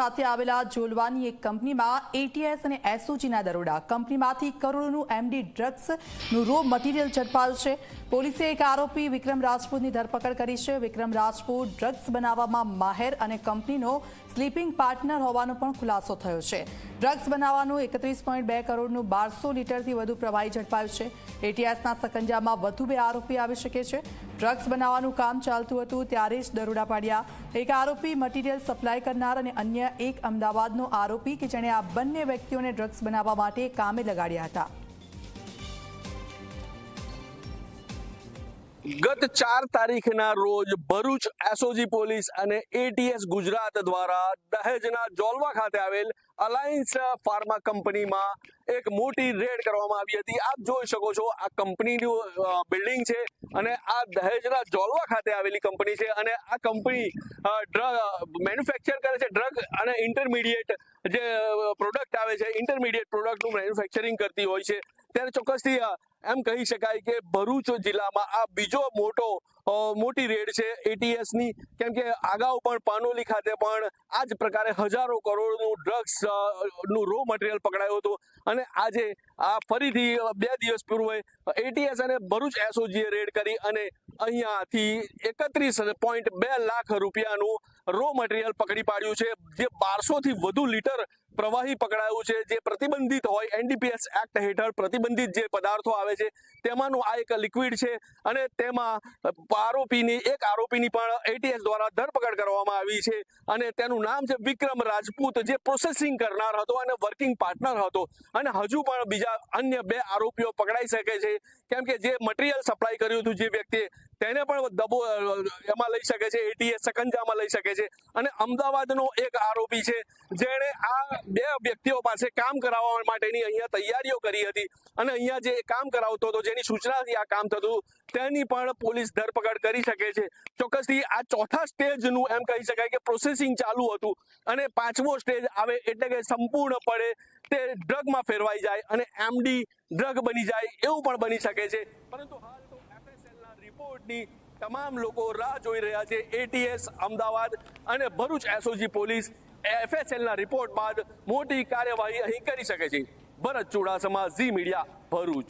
સાથે આવેલા જોલવાની એક કંપનીમાં એટીએસ અને એસઓજીના દરોડા. કંપનીમાંથી કરોડોનું એમડી ડ્રગ્સનું રો મટીરિયલ ઝડપાયું છે. પોલીસે એક આરોપી વિક્રમ રાજપૂતની ધરપકડ કરી છે. વિક્રમ રાજપૂત ડ્રગ્સ બનાવવામાં માહેર અને કંપનીનો સ્લીપિંગ પાર્ટનર હોવાનો પણ ખુલાસો થયો છે. ડ્રગ્સ બનાવવાનું એકત્રીસ પોઈન્ટ બે કરોડનું બારસો લીટરથી વધુ પ્રવાહી ઝડપાયું છે. એટીએસના સકંજામાં વધુ બે આરોપી આવી શકે છે. ડ્રગ્સ બનાવવાનું કામ ચાલતું હતું ત્યારે જ દરોડા પાડ્યા. એક આરોપી મટીરિયલ સપ્લાય કરનાર અને અન્ય એક અમદાવાદનો આરોપી કે જેણે આ બંને વ્યક્તિઓને ડ્રગ્સ બનાવવા માટે કામે લગાડ્યા હતા. ગત ચાર તારીખના રોજ ભરૂચ એસઓજી પોલીસ અને એટીએસ ગુજરાત દ્વારા દહેજના જોલવા ખાતે આવેલ અલાયન્સ ફાર્મા કંપનીમાં એક મોટી રેડ કરવામાં આવી હતી. આપ જોઈ શકો છો, આ કંપનીનું બિલ્ડિંગ છે અને આ દહેજના જોલવા ખાતે આવેલી કંપની છે અને આ કંપની ડ્રગ મેન્યુફેક્ચર કરે છે. ડ્રગ અને ઇન્ટરમીડિયેટ જે પ્રોડક્ટ આવે છે ઇન્ટરમીડિયેટ પ્રોડક્ટનું મેન્યુફેક્ચરિંગ કરતી હોય છે. ત્યારે ચોક્કસથી એમ કહી શકાય કે ભરૂચ જિલ્લામાં આ બીજો મોટો મોટી રેડ છે એટીએસની કેમ કે અગાઉ પણ પાનોલી ખાતે પણ આ જ પ્રકારે હજારો કરોડનું ડ્રગ્સનું રો મટીરિયલ પકડાયું હતું. અને આજે, આ ફરીથી બે દિવસ પૂર્વે એટીએસ અને ભરૂચ એસઓજીએ રેડ કરી અને અહીંયાથી એકત્રીસ પોઈન્ટ બે લાખ રૂપિયાનું રો મટીરિયલ પકડી પાડ્યું છે. જે બારસોથી વધુ લીટર પ્રવાહી પકડાયું છે, જે પ્રતિબંધિત હોય એનડીપીએસ એક્ટ હેઠળ પ્રતિબંધિત જે પદાર્થો આવે છે, તેમાંનું આ એક લિક્વિડ છે અને તેમાં આરોપીની, એક આરોપીની પણ એટીએસ દ્વારા ધરપકડ કરવામાં આવી છે અને તેનું નામ છે વિક્રમ રાજપૂત, જે પ્રોસેસિંગ કરનાર હતો અને વર્કિંગ પાર્ટનર હતો. અને હજુ પણ બીજા અન્ય બે આરોપીઓ પકડાઈ શકે છે. કેમ કે જે મટીરિયલ સપ્લાય કર્યું હતું જે વ્યક્તિએ તેને પણ દબો એમાં લઈ શકે છે એટીએસ સકંજામાં લઈ શકે છે. અને અમદાવાદનો એક આરોપી છે, જેણે આ બે વ્યક્તિઓ પાસે કામ કરાવવા માટેની અહીંયા તૈયારીઓ કરી હતી. અને અહીંયા જે કામ કરાવતો હતો, જેની સૂચનાથી આ કામ થતું, તેની પણ પોલીસ ધરપકડ કરી શકે છે. ચોક્કસથી આ ચોથા સ્ટેજનું એમ કહી શકાય કે પ્રોસેસિંગ ચાલુ હતું. અને પાંચમો સ્ટેજ આવે એટલે કે સંપૂર્ણપણે તે ડ્રગમાં ફેરવાઈ જાય અને એમડી ડ્રગ બની જાય એવું પણ બની શકે છે. પરંતુ હાલ રિપોર્ટની તમામ લોકો રાહ જોઈ રહ્યા છે. એટીએસ અમદાવાદ અને ભરૂચ એસઓજી પોલીસ એફએસએલ ના રિપોર્ટ બાદ મોટી કાર્યવાહી અહીં કરી શકે છે. Bharat Chudasama, Zee media, Bharuch.